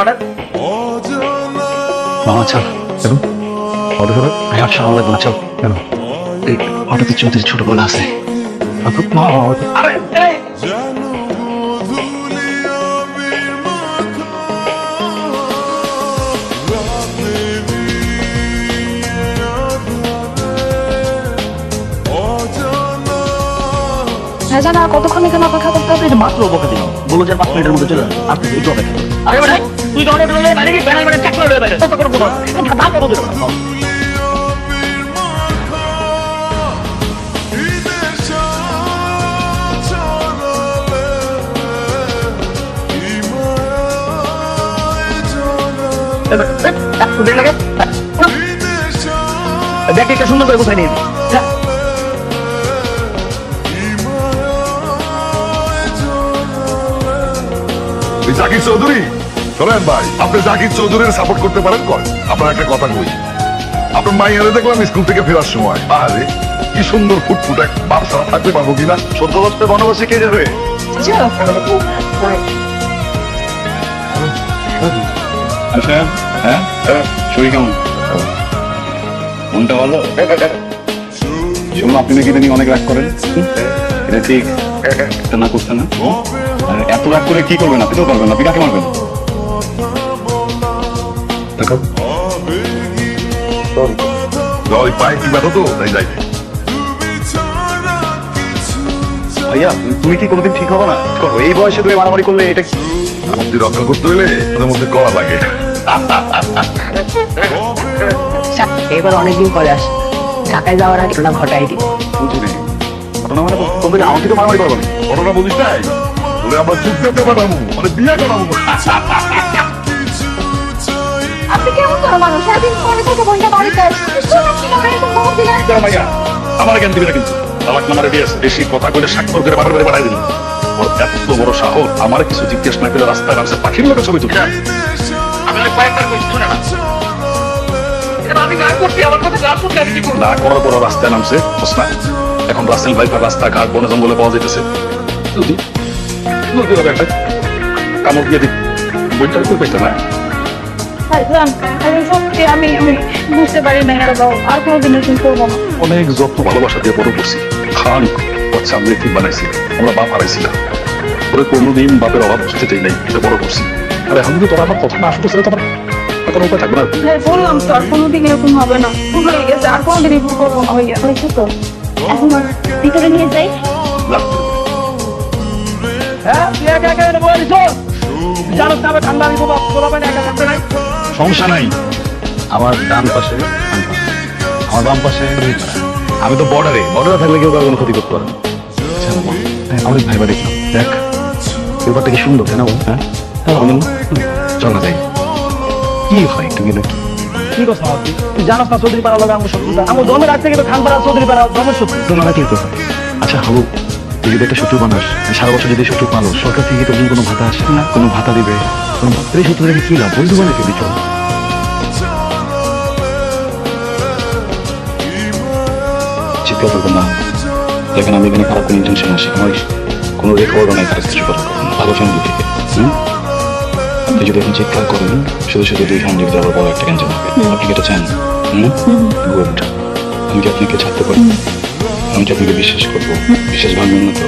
না মামা চল কেন অটো আর সামনে লাগবে না চল। কেন? এই অটোতে চৌধুরী ছোট বলে আছে। আরে হ্যাঁ কতক্ষণ এখানে অপেক্ষা করতে হবে মাত্র অপেক্ষা দিলাম বলো যে পাঁচ মিনিটের মধ্যে চলে আসবে আপনি একটু অপেক্ষা আরে ভাই তুই তো অনেক বাইরে ব্যানার ব্যানার চেক করে বাইরে তত করে বলো দাম কত দিল দেখ একটা সুন্দর করে কোথায় নিয়ে এই জাকির চৌধুরী শোনেন ভাই আপনি জাকির চৌধুরীর সাপোর্ট করতে পারেন করেন আপনার একটা কথা কই। আপনার মাইয়ারে দেখলাম স্কুল থেকে ফেরার সময়। আরে কি সুন্দর ফুটফুট এক বাপ থাকতে পারব কিনা? সত্য বছর বনবাসে কে যাবে আচ্ছা হ্যাঁ শরীর কেমন? মনটা ভালো? শুনুন আপনি নাকি এটা নিয়ে অনেক রাগ করেন? এটা ঠিক? এটা না করতে না? এত রাগ করে কি করবেন আপনি তো পারবেন না আপনি কাকে মারবেন ভাইয়া তুমি কি কোনোদিন ঠিক হবে না? করো এই বয়সে তুমি মারামারি করলে এটা কি? মধ্যে রক্ষা করতে হলে ওদের মধ্যে করা লাগে। এবার অনেকদিন পরে আস। ঢাকায় যাওয়ার আগে ঘটনা ঘটাই দিই। ঘটনা মানে তোমাদের আমাকে তো মারামারি করব না। ঘটনা বলিস নাই? বলে আমরা চুপ করতে পারব মানে বিয়ে করাবো। আপনি কেমন করে মানুষ? একদিন পরে থেকে বইটা বাড়িতে দাঁড়া আমার জ্ঞান দিবে না কিন্তু। তালাক নামারে দিয়েছে বেশি কথা কইলে স্বাক্ষর করে বাড়ি বাড়ি বাড়াই দিল ওর এত বড় সাহস আমার কিছু জিজ্ঞেস না করে রাস্তায় নামছে পাখির লোকের ছবি তুলে আমি কয়েকবার কইছি না এটা আমি না করছি আমার কথা গাছ করতে আমি কি করব? না করার পর রাস্তায় নামছে এখন রাসেল ভাইপার রাস্তাঘাট বনে জঙ্গলে পাওয়া যাইতেছে। যদি যদি ওরা একটা কামড় দিয়ে দিই বইটা কই পাইতে না। আমি সত্যি আমি আমি বুঝতে পারি না আর কোনোদিন এরকম করব না। অনেক যত্ন ভালোবাসা দিয়ে বড় করছি। খান হচ্ছে আমি ঠিক বানাইছি। আমরা বাপ হারাইছিলাম। ওরে কোনোদিন বাপের অভাব বুঝতে চাই নাই এটা বড় করছি। আর এখন যদি তোরা আমার কথা না আসতে সেটা তোমার কোনো উপায় থাকবে না। হ্যাঁ বললাম তো আর কোনোদিন এরকম হবে না। ভুল হয়ে গেছে আর ভুল করব না। তো। এখন আর ভিতরে নিয়ে যাই। হ্যাঁ তুই একা একা এনে বলে দিছ? জানো না আমি ঠান্ডা আমি বলা বলা পাই না একা থাকতে নাই সমস্যা নাই। আমার ডান পাশে আমার বাম পাশে আমি তো বর্ডারে বর্ডারে থাকলে কেউ কারও ক্ষতি করতে পারে না। আচ্ছা, হ্যাঁ, অনেক ভাই বাড়ি দেখ ব্যাপারটা কি সুন্দর তাই না বল? হ্যাঁ? চল না যাই। কি হয় একটু গেলে? কি কথা তুই তুই জানাস না চৌধুরী পাড়া লাগে আমার শত্রুতা? আমার জন্মের আগ থেকে তো খান পাড়া চৌধুরী পাড়া জন্মের শত্রু। তো না কি কথা আচ্ছা হবু তুই যদি একটা শত্রু বানাস? সারা বছর যদি শত্রু পালো সরকার থেকে তোর কোনো ভাতা আসে? না। কোনো ভাতা দিবে? এই শত্রু রেখে কি লাভ? বন্ধু ফেলি চল চিন্তা করবেন না। দেখেন আমি এখানে খারাপ কোনো ইন্টেনশন আসি আমার কোনো রেকর্ড নাই খারাপ কিছু কথা ভালো ফ্যামিলি থেকে। হুম? আপনি যদি এখন চিৎকার করেন শুধু শুধু দুই ফ্যামিলি ভিতরে আবার বড় একটা ক্যান্সার হবে আপনি কি এটা চান? গুড আমি কি আপনাকে ছাড়তে পারি? আমি কি আপনাকে বিশ্বাস করব? বিশ্বাস ভাঙবেন না তো?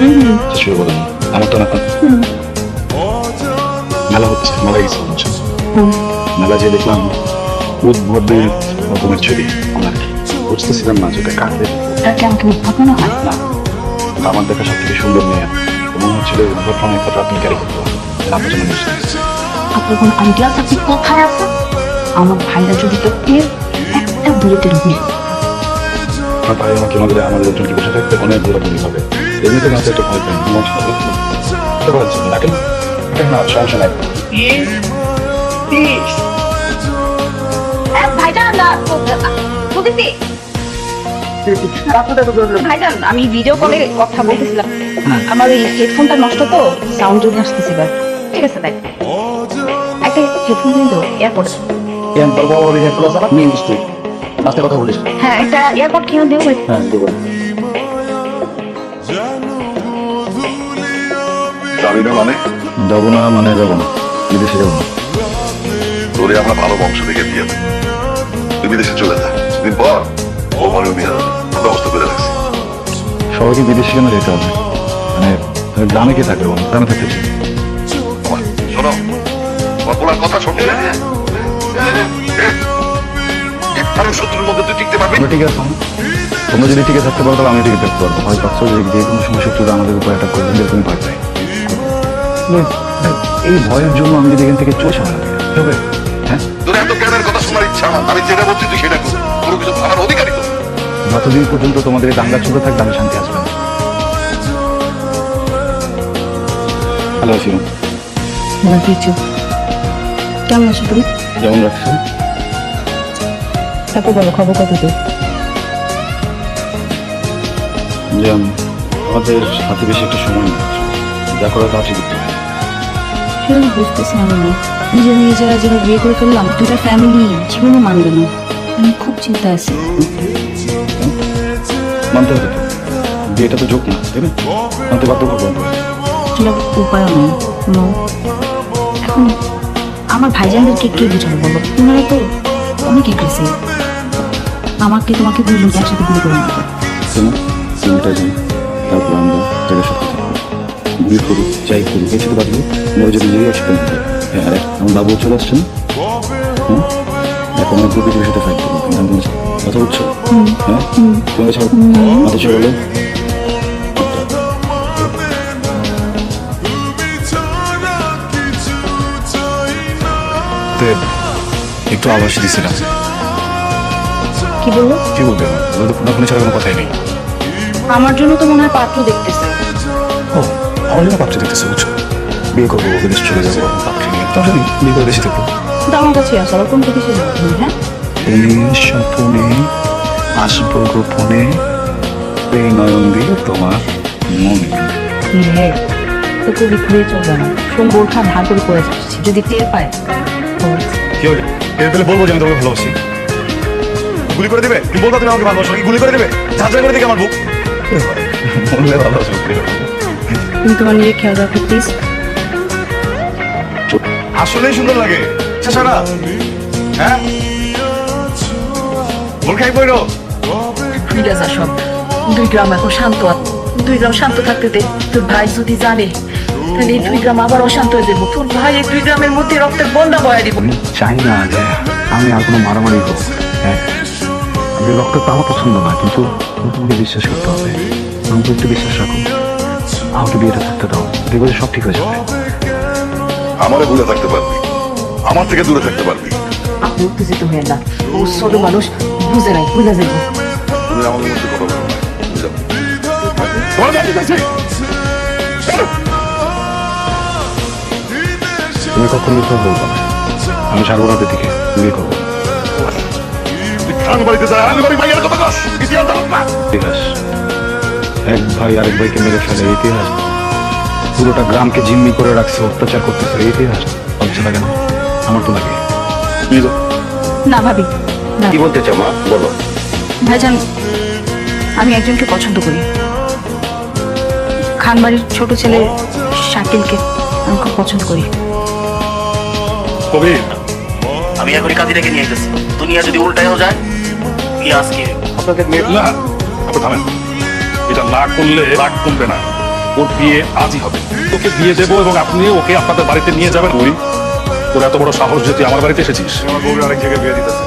শুরু বলেন আমার তো না মেলা হচ্ছে মেলা গেছে বুঝছ? মেলা যে দেখলাম উদ্ভবের রকমের ছবি। আমার বুঝতেছিলাম না যেটা কাকে এটা কি আমাকে উদ্ভট হয়? আমার দেখা সব থেকে সুন্দর মেয়ে। মনে হচ্ছিল উদ্ভট অনেক কথা আপনি ক্যারি করতে পারেন আপনার জন্য আপনার কোনো আইডিয়া থাকলে কোথায় আছে আমার ভাইরা যদি তো এর একটা বুলেটের বিল আমার ভাই আমাকে আমাদের আমাদের একজনকে বসে থাকতে অনেক দূরাদূরি হবে। এমনিতে না একটা ভয় পাই মন খারাপ পারছি না রাখেন রাখেন না সমস্যা নাই। ভাইজান ভাইজান আমি ভিডিও কলে কথা বলতেছিলাম। আমার এই হেডফোনটা নষ্ট তো সাউন্ড যদি আসতেছে ঠিক আছে দেখ একটা হেডফোন এয়ারপোর্ট। কেন তোর বড় বড় হেড ক্লাস আমার মেয়ে মিস্টেক কথা বলিস। হ্যাঁ একটা এয়ারপোর্ট কিনে দেবো। হ্যাঁ দেবো। যাবি না মানে? যাব না মানে যাব না। বিদেশে যাব না। তোরে আমরা ভালো বংশ থেকে দিয়ে তুই বিদেশে চলে যা। দিন পর ও মনে বিয়ে ব্যবস্থা করে রাখছি। সবাইকে বিদেশে কেন যেতে হবে? মানে গ্রামে কে থাকবে গ্রামে থাকতে চাই শোনো। বলার কথা শুনলে? শত্রুর মধ্যে তুই টিকতে পারবি? ঠিক আছে। তোমরা যদি টিকে থাকতে পারো তাহলে আমি টিকে থাকতে পারব। হয় যে কোনো সময় শত্রুরা আমাদের উপর অ্যাটাক করবে এরকমই ভয় পাই এই ভয়ের জন্য আমি যদি এখান থেকে চলে হবে। হ্যাঁ? তোর এত জ্ঞানের কথা শোনার ইচ্ছা আমার। আমি যেটা বলছি তুই সেটা কর। কোনো কিছু আমার অধিকারই তো যতদিন পর্যন্ত তোমাদের এই দাঙ্গা চলতে থাকবে আমি শান্তি আসবে না। হ্যালো কেমন আছো তুমি? যেমন রাখছো তারপর বলো খবর কত তো যে আম- আমাদের হাতে বেশি একটা সময় নেই। যা করা তাড়াতাড়ি করতে সেরকম বুঝতেছি আমি না। নিজে নিজেরা যেটা বিয়ে করে ফেললাম দুটা ফ্যামিলি জীবনে মানবে না। আমি খুব চিন্তা আছি। মানতে হবে তো। বিয়েটা তো যোগ না তাই না? মানতে বাধ্য করব উপায় নেই। এখন আমার ভাইজানদেরকে কে বুঝাবো বলো? তোমরা তো অনেক এগ্রেসিভ আমাকে তোমাকে বুঝুন একসাথে গুলি করে শোনো যাই তারপর আমরা তাদের সাথে বিয়ে করি যাই করি সাথে যদি নিজেই হ্যাঁ আর আমার বাবু চলে আসছে না? হুম? এখন আমি প্রকৃতির সাথে ফাইট করব কথা বলছো হ্যাঁ? তোমার সাথে মাথা ছেড়ে বলো একটু আভাস দিছিলাম। কি বলল? কি বলবে? তো ফোনাফোনি ছাড়া কোনো কথাই নেই। আমার জন্য তো মনে হয় পাত্র দেখতেছে। ও আমার জন্য পাত্রী দেখতেছে বুঝছ? বিয়ে করব বিদেশ চলে যাব পাত্রী নিয়ে। তার সাথে বিয়ে করে দেশে থাকব। কিন্তু আমার কাছে আসো আর কোন দেশে যাব হ্যাঁ? তুমি স্বপনে আসব গোপনে এই নয়ন দিয়ে তোমার মনে। কি তো কবি ঘুরে চলবে না। শোন বোরখা ভাগ করে পড়ে যাচ্ছি। যদি টের পায়। কি হলো? এর পেলে বলব যে আমি তোমাকে ভালোবাসি? গুলি করে দেবে? তুমি বলবা তুমি আমাকে ভালোবাসো? নাকি গুলি করে দেবে? ঝাঁঝরা করে দিকে আমার বুক? বললে ভালোবাসো তুমি তোমার নিজের খেয়াল রাখো প্লিজ আসলেই সুন্দর লাগে। হ্যাঁ? বোরখাই পড়ো ঠিক আছে সব। দুই গ্রাম এখন শান্ত দুই গ্রাম শান্ত থাকতে দে। তোর ভাই যদি জানে তাহলে এই দুই গ্রাম আবার অশান্ত হয়ে যাব। তোর ভাই এই দুই গ্রামের মধ্যে রক্তের বন্যা বয়া দিব। আমি চাই না যে আমি আর কোনো মারামারি হোক। হ্যাঁ আমি রক্ত তো আমার পছন্দ না কিন্তু তোমাকে বিশ্বাস করতে হবে। আমাকে একটু বিশ্বাস রাখো। আমাকে বিয়েটা থাকতে দাও। দেখব যে সব ঠিক হয়ে যাবে। আমারে ভুলে থাকতে পারবি। আমার থেকে দূরে থাকতে পারবি। আপনি উত্তেজিত হয়ে না। ও মানুষ বুঝে নাই বুঝে যাব। তুমি আমাদের মধ্যে কথা বলো না বুঝলাম বাড়ি কাছে তুমি কখনো মিথ্যা বলব না। আমি ছাড়বো না ওদের দিকে বিয়ে করব ইতিহাস এক ভাই আরেক ভাইকে মেরে ফেলে ইতিহাস। পুরোটা গ্রামকে জিম্মি করে রাখছে অত্যাচার করতেছে এই ইতিহাস। লাগে না আমার তো লাগে না ভাবি না। কি বলতে চাও মা? বলো। ভাইজান আমি একজনকে পছন্দ করি। খানবাড়ির ছোট ছেলে শাকিলকে আমি খুব পছন্দ করি। কবির আমি এখনই কাজী রেখে নিয়ে যেতেছি দুনিয়া যদি উল্টায়ও যায় কি আজকে? আপনাদের মেয়ে না আপনি থামেন। এটা না করলে রাগ কমবে না। ওর বিয়ে আজই হবে। ওকে বিয়ে দেবো এবং আপনি ওকে আপনাদের বাড়িতে নিয়ে যাবেন। ওই তোর এত বড় সাহস যে তুই আমার বাড়িতে এসেছিস। আমার আরেক জায়গায় বিয়ে দিতেছে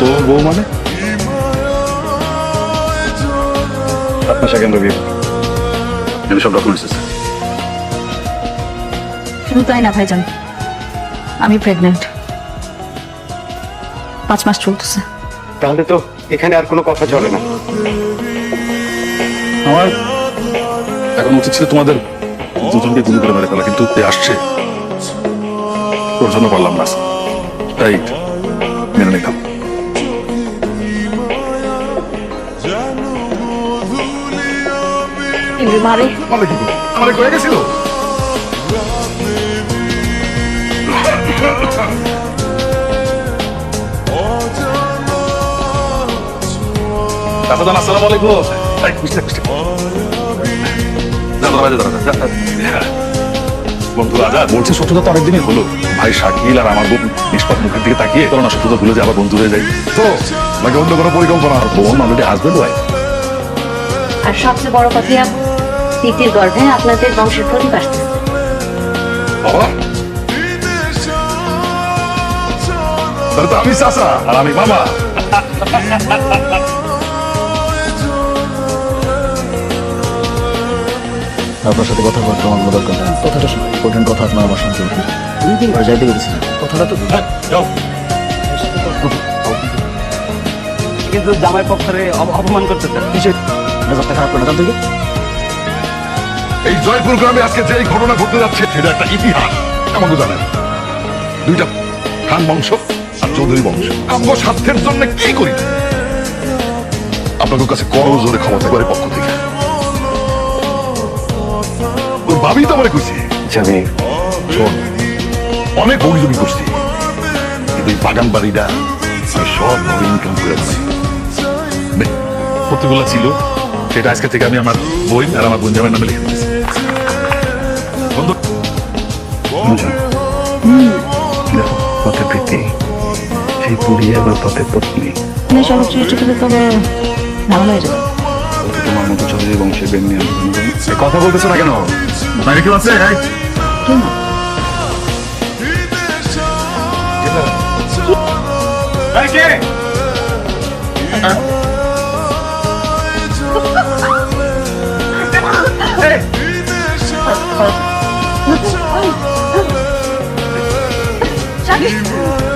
তোর বউ মানে? সাথে আমরা আমি সব ডকুমেন্টস আছে। শুধু তাই না ভাইজান? আমি প্রেগনেন্ট পাঁচ মাস চলতেছে। তাহলে তো এখানে আর কোনো কথা চলে না। আমার এখন উচিত ছিল তোমাদের দুজনকে গুলি করে মেরে ফেলা কিন্তু আসছে। তোর জন্য পারলাম না তাই মেনে নিলাম। কিন্তু মারে কি গেছিল? আসসালামু আলাইকুম। যা, বলছে শত্রুতা তো অনেকদিনই হলো। ভাই শাকিল আর আমার বোন নিষ্পাত মুখের দিকে তাকিয়ে না শত্রুতা ভুলে বন্ধু হয়ে যাই তো নাকি অন্য কোনো পরিকল্পনা? আর বোন অলরেডি হাজবেন্ড ওয়াইফ আর সবচেয়ে বড় কথা তিতির গর্ভে আপনাদের বংশের আসতেছে বাবা। তাহলে তো আমি আর আমি মামা। আপনার সাথে কথা বলতে আমার দরকার। নেই কথাটা শোনো কঠিন কথা আপনার আমার হবে দুই দিন ঘরে যাইতে কথাটা তো কিন্তু জামাই পক্ষে অপমান করতেছে কিসের? মেজাজটা খারাপ করে না জানতে এই জয়পুর গ্রামে আজকে যে এই ঘটনা ঘটতে যাচ্ছে, সেটা একটা ইতিহাস। আমাকে জানেন। দুইটা খান বংশ আর চৌধুরী বংশ। আমগো স্বার্থের জন্য কি করি? আপনাদের কাছে করো জোরে ক্ষমতা করে পক্ষ থেকে। তোর ভাবি তো আমার কইছে। আমি শোন, অনেক অভিযোগই করছি। কিন্তু এই বাগান বাড়িটা আমি সবভাবে ইনকাম করে ফেলাই ছিল, সেটা আজকে থেকে আমি আমার বই আর আমার জামাইয়ের নামে লিখে দেখো পথে প্রীতি সেই পুরী আবার পথে পত্নী তবে ঝামেলা হয়ে যাবে। তোমার মতো চৌধুরী বংশের নিয়ে এই কথা বলতেছো না কেন? বাইরে কেউ আছে? কেন? এই। Honeymoon.